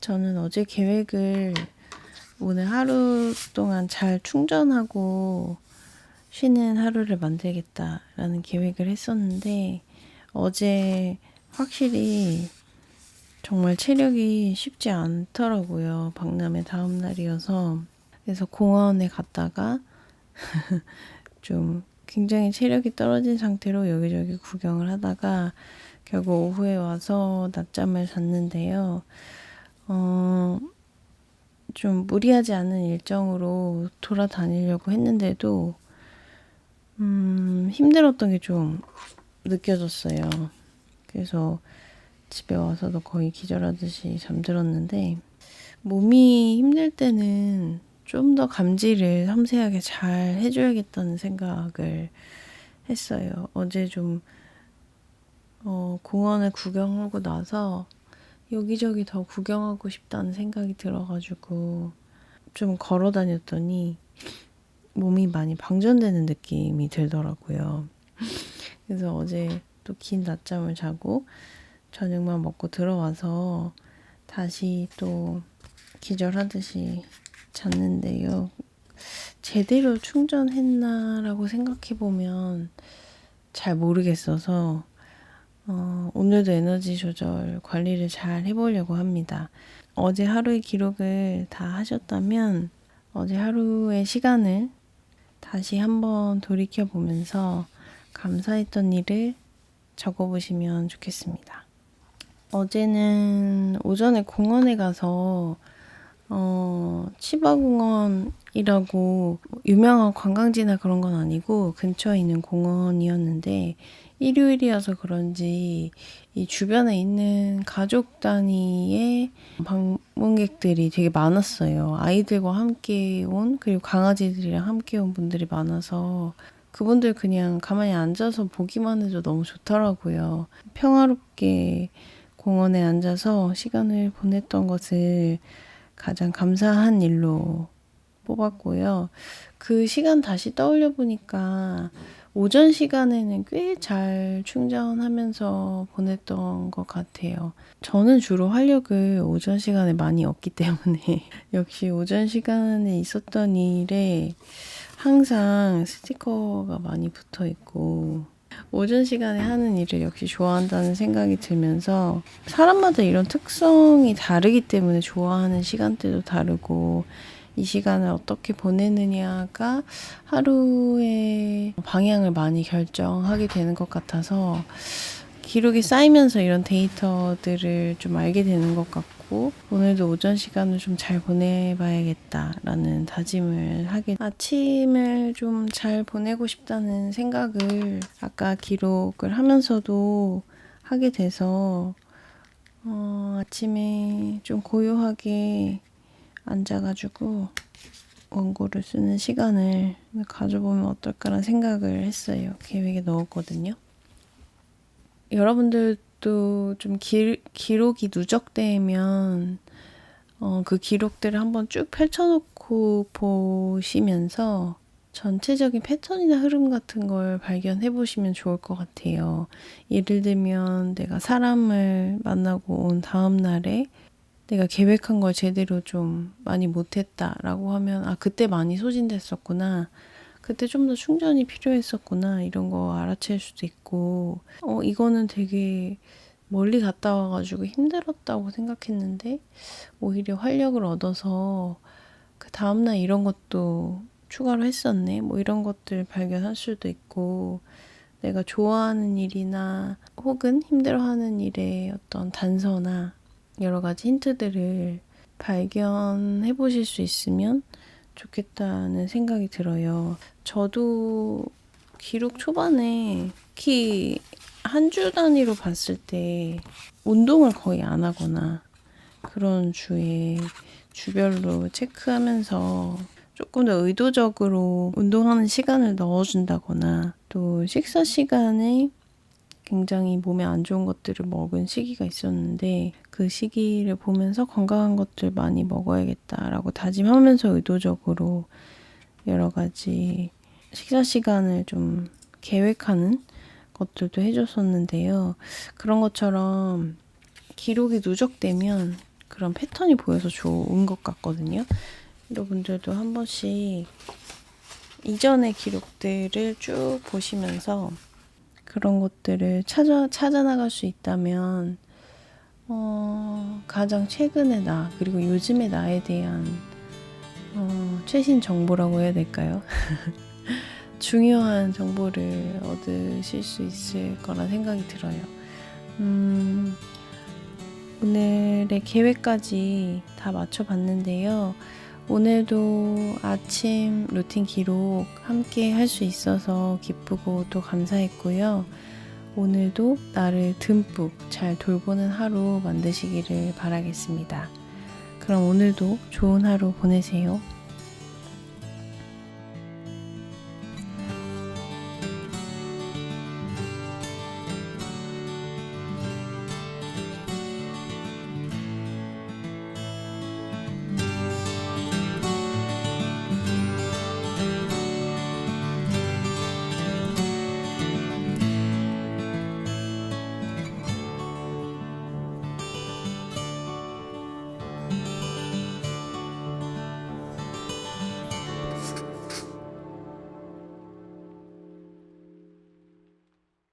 저는 어제 계획을 오늘 하루 동안 잘 충전하고 쉬는 하루를 만들겠다라는 계획을 했었는데 어제 확실히 정말 체력이 쉽지 않더라고요. 박람회 다음 날이어서 그래서 공원에 갔다가 좀 굉장히 체력이 떨어진 상태로 여기저기 구경을 하다가 결국 오후에 와서 낮잠을 잤는데요. 어, 좀 무리하지 않은 일정으로 돌아다니려고 했는데도 음, 힘들었던 게 좀 느껴졌어요. 그래서 집에 와서도 거의 기절하듯이 잠들었는데 몸이 힘들 때는 좀 더 감지를 섬세하게 잘 해줘야겠다는 생각을 했어요. 어제 좀 어, 공원을 구경하고 나서 여기저기 더 구경하고 싶다는 생각이 들어가지고 좀 걸어 다녔더니 몸이 많이 방전되는 느낌이 들더라고요. 그래서 어제 또 긴 낮잠을 자고 저녁만 먹고 들어와서 다시 또 기절하듯이 잤는데요. 제대로 충전했나라고 생각해 보면 잘 모르겠어서 어, 오늘도 에너지 조절 관리를 잘 해보려고 합니다. 어제 하루의 기록을 다 하셨다면 어제 하루의 시간을 다시 한번 돌이켜 보면서 감사했던 일을 적어보시면 좋겠습니다. 어제는 오전에 공원에 가서 어, 치바공원이라고 유명한 관광지나 그런 건 아니고 근처에 있는 공원이었는데 일요일이어서 그런지 이 주변에 있는 가족 단위의 방문객들이 되게 많았어요. 아이들과 함께 온 그리고 강아지들이랑 함께 온 분들이 많아서 그분들 그냥 가만히 앉아서 보기만 해도 너무 좋더라고요. 평화롭게 공원에 앉아서 시간을 보냈던 것을 가장 감사한 일로 뽑았고요. 그 시간 다시 떠올려 보니까 오전 시간에는 꽤 잘 충전하면서 보냈던 것 같아요. 저는 주로 활력을 오전 시간에 많이 얻기 때문에 역시 오전 시간에 있었던 일에 항상 스티커가 많이 붙어 있고 오전 시간에 하는 일을 역시 좋아한다는 생각이 들면서 사람마다 이런 특성이 다르기 때문에 좋아하는 시간대도 다르고 이 시간을 어떻게 보내느냐가 하루의 방향을 많이 결정하게 되는 것 같아서 기록이 쌓이면서 이런 데이터들을 좀 알게 되는 것 같고 오늘도 오전 시간을 좀 잘 보내봐야겠다라는 다짐을 하게 아침을 좀 잘 보내고 싶다는 생각을 아까 기록을 하면서도 하게 돼서 어, 아침에 좀 고요하게 앉아가지고 원고를 쓰는 시간을 가져보면 어떨까라는 생각을 했어요. 계획에 넣었거든요. 여러분들도 좀 기, 기록이 누적되면 어, 그 기록들을 한번 쭉 펼쳐놓고 보시면서 전체적인 패턴이나 흐름 같은 걸 발견해 보시면 좋을 것 같아요. 예를 들면 내가 사람을 만나고 온 다음 날에 내가 계획한 걸 제대로 좀 많이 못했다라고 하면 아 그때 많이 소진됐었구나 그때 좀 더 충전이 필요했었구나 이런 거 알아챌 수도 있고. 어 이거는 되게 멀리 갔다 와가지고 힘들었다고 생각했는데 오히려 활력을 얻어서 그 다음날 이런 것도 추가로 했었네. 뭐 이런 것들 발견할 수도 있고 내가 좋아하는 일이나 혹은 힘들어하는 일의 어떤 단서나 여러 가지 힌트들을 발견해 보실 수 있으면 좋겠다는 생각이 들어요. 저도 기록 초반에 특히 한 주 단위로 봤을 때 운동을 거의 안 하거나 그런 주에 주별로 체크하면서 조금 더 의도적으로 운동하는 시간을 넣어준다거나 또 식사 시간에 굉장히 몸에 안 좋은 것들을 먹은 시기가 있었는데 그 시기를 보면서 건강한 것들 많이 먹어야겠다라고 다짐하면서 의도적으로 여러 가지 식사 시간을 좀 계획하는 것들도 해줬었는데요. 그런 것처럼 기록이 누적되면 그런 패턴이 보여서 좋은 것 같거든요. 여러분들도 한 번씩 이전의 기록들을 쭉 보시면서 그런 것들을 찾아, 찾아 나갈 수 있다면, 어, 가장 최근의 나, 그리고 요즘의 나에 대한, 어, 최신 정보라고 해야 될까요? 중요한 정보를 얻으실 수 있을 거라 생각이 들어요. 음, 오늘의 계획까지 다 맞춰봤는데요. 오늘도 아침 루틴 기록 함께 할 수 있어서 기쁘고 또 감사했고요. 오늘도 나를 듬뿍 잘 돌보는 하루 만드시기를 바라겠습니다. 그럼 오늘도 좋은 하루 보내세요.